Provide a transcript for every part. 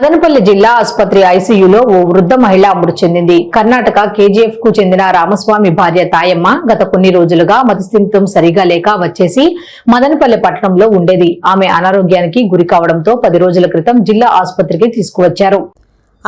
మదనపల్లి జిల్లా ఆసుపత్రి ఐసీయూలో ఓ వృద్ధ మహిళ మృతి చెందింది. కర్ణాటక కేజీఎఫ్కు చెందిన రామస్వామి భార్య తాయమ్మ గత కొన్ని రోజులుగా మతిస్థిమితం సరిగా లేక వచ్చేసి మదనపల్లి పట్టణంలో ఉండేది. ఆమె అనారోగ్యానికి గురి కావడంతో పది రోజుల క్రితం జిల్లా ఆసుపత్రికి తీసుకువచ్చారు.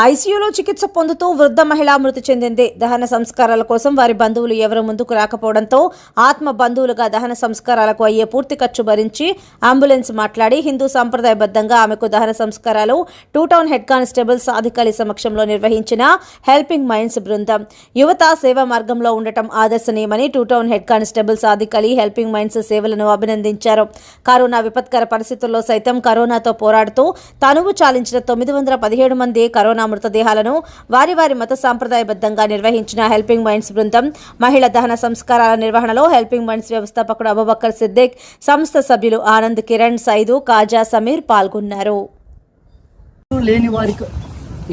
ఐసీయూలో చికిత్స పొందుతూ వృద్ధ మహిళ మృతి చెందింది. దహన సంస్కారాల కోసం వారి బంధువులు ఎవరు ముందుకు రాకపోవడంతో ఆత్మ బంధువులుగా దహన సంస్కారాలకు అయ్యే పూర్తి ఖర్చు భరించి అంబులెన్స్ మాట్లాడి హిందూ సంప్రదాయబద్ధంగా ఆమెకు దహన సంస్కారాలు two town head constable Sadhikari సమక్షంలో నిర్వహించిన హెల్పింగ్ మైండ్స్ బృందం. యువత సేవా మార్గంలో ఉండటం ఆదర్శనీయమని two town head constable Sadhikari helping minds సేవలను అభినందించారు. కరోనా విపత్కర పరిస్థితుల్లో సైతం కరోనాతో పోరాడుతూ తనువు చాలించిన తొమ్మిది వందల పదిహేడు మంది కరోనా మృతదేహాలను వారి వారి మత సాంప్రదాయబద్ధంగా నిర్వహించిన హెల్పింగ్ మైండ్స్ బృందం మహిళ దహన సంస్కారాల నిర్వహణలో హెల్పింగ్ మైండ్స్ వ్యవస్థాపకుడు అబుబక్కర్ సిద్దిక్ సంస్థ సభ్యులు ఆనంద్ కిరణ్ సైదు కాజా సమీర్ పాల్గొన్నారు. లేని వారికి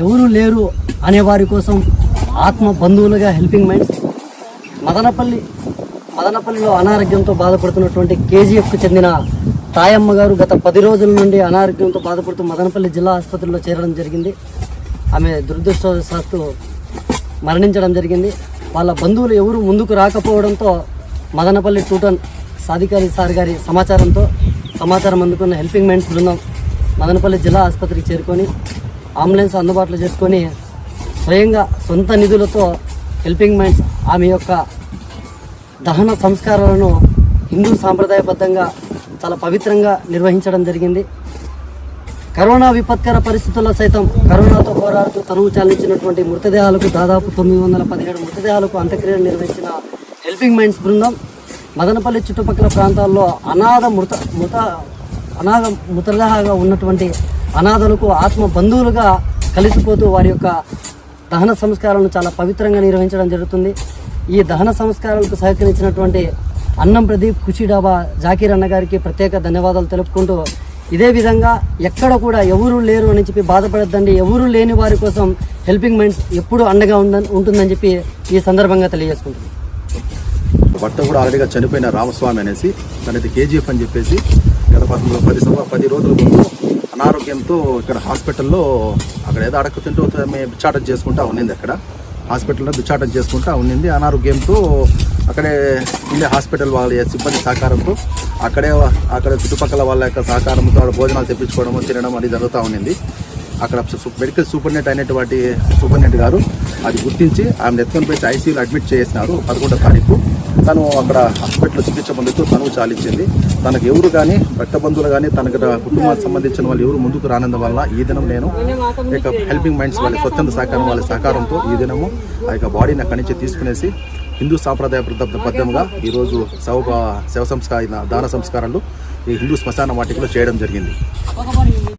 ఎవరు లేరు అనే వారి కోసం ఆత్మ బంధువులుగా హెల్పింగ్ మైండ్స్ మదనపల్లి మదనపల్లిలో అనారోగ్యంతో బాధపడుతున్నటువంటి కేజీఎఫ్కు చెందిన తాయమ్మ గారు గత పది రోజుల నుండి అనారోగ్యంతో బాధపడుతూ మదనపల్లి జిల్లా ఆసుపత్రిలో చేరడం జరిగింది. ఆమె దురదృష్టవశాత్తు మరణించడం జరిగింది. వాళ్ళ బంధువులు ఎవరు ముందుకు రాకపోవడంతో మదనపల్లి టూటన్ సాధికారి సార్ గారి సమాచారంతో సమాచారం అందుకున్న హెల్పింగ్ మైండ్స్ బృందం మదనపల్లి జిల్లా ఆసుపత్రికి చేరుకొని అంబులెన్స్ అందుబాటులో చేసుకొని స్వయంగా సొంత నిధులతో హెల్పింగ్ మైండ్స్ ఆమె యొక్క దహన సంస్కారాలను హిందూ సాంప్రదాయబద్ధంగా చాలా పవిత్రంగా నిర్వహించడం జరిగింది. కరోనా విపత్కర పరిస్థితుల్లో సైతం కరోనాతో పోరాడుతూ తనువు చాలించినటువంటి మృతదేహాలకు దాదాపు తొమ్మిది వందల పదిహేడు మృతదేహాలకు అంత్యక్రియలు నిర్వహించిన హెల్పింగ్ మైండ్స్ బృందం మదనపల్లి చుట్టుపక్కల ప్రాంతాల్లో అనాథ మృత మృత అనాథ మృతదేహాగా ఉన్నటువంటి అనాథలకు ఆత్మ బంధువులుగా కలిసిపోతూ వారి యొక్క దహన సంస్కారాలను చాలా పవిత్రంగా నిర్వహించడం జరుగుతుంది. ఈ దహన సంస్కారాలకు సహకరించినటువంటి అన్నం ప్రదీప్ కుషి డాబా జాకీర్ అన్న గారికి ప్రత్యేక ధన్యవాదాలు తెలుపుకుంటూ ఇదే విధంగా ఎక్కడ కూడా ఎవరు లేరు అని చెప్పి బాధపడద్దండి. ఎవరు లేని వారి కోసం హెల్పింగ్ మైండ్స్ ఎప్పుడు అండగా ఉందని ఉంటుందని చెప్పి ఈ సందర్భంగా తెలియజేసుకుంటుంది భర్త కూడా ఆల్రెడీగా చనిపోయిన రామస్వామి అనేసి తనది కేజీఎఫ్ అని చెప్పేసి గత పది పది పది రోజుల ముందు అనారోగ్యంతో ఇక్కడ హాస్పిటల్లో అక్కడ ఏదో అడగతుంటూ మేము బిచ్చాటం చేసుకుంటా ఉన్నింది అక్కడ. హాస్పిటల్లో బిచ్చాటం చేసుకుంటా ఉన్నింది. అనారోగ్యంతో అక్కడే ఉండే హాస్పిటల్ వాళ్ళ సిబ్బంది సహకారంతో అక్కడే అక్కడ చుట్టుపక్కల వాళ్ళ యొక్క సహకారంతో ఆడ భోజనాలు తెప్పించుకోవడము తినడం అది జరుగుతూ ఉన్నింది అక్కడ మెడికల్ సూపరింటెండెంట్ అయినటువంటి సూపరింటెండెంట్ గారు అది గుర్తించి ఆమెను ఎత్తుకొని పోయి ఐసీయూలో అడ్మిట్ చేసినారు పదకొండో తారీఖు. తను అక్కడ హాస్పిటల్లో చికిత్స పొందుతూ తనువు చాలించింది. తనకు ఎవరు కానీ రక్త బంధువులు కానీ తనకు కుటుంబానికి సంబంధించిన వాళ్ళు ఎవరు ముందుకు రానందు వల్ల ఈ దినం నేను ఇక హెల్పింగ్ మైండ్స్ వాళ్ళ స్వచ్ఛంద సహకారం వాళ్ళ సహకారంతో ఈ దినము ఆ యొక్క బాడీని అక్కడి నుంచి తీసుకునేసి హిందూ సాంప్రదాయ బద్ధంగా ఈరోజు శవ శవ సంస్కార దాన సంస్కారాలు ఈ హిందూ శ్మశాన వాటికలో చేయడం జరిగింది.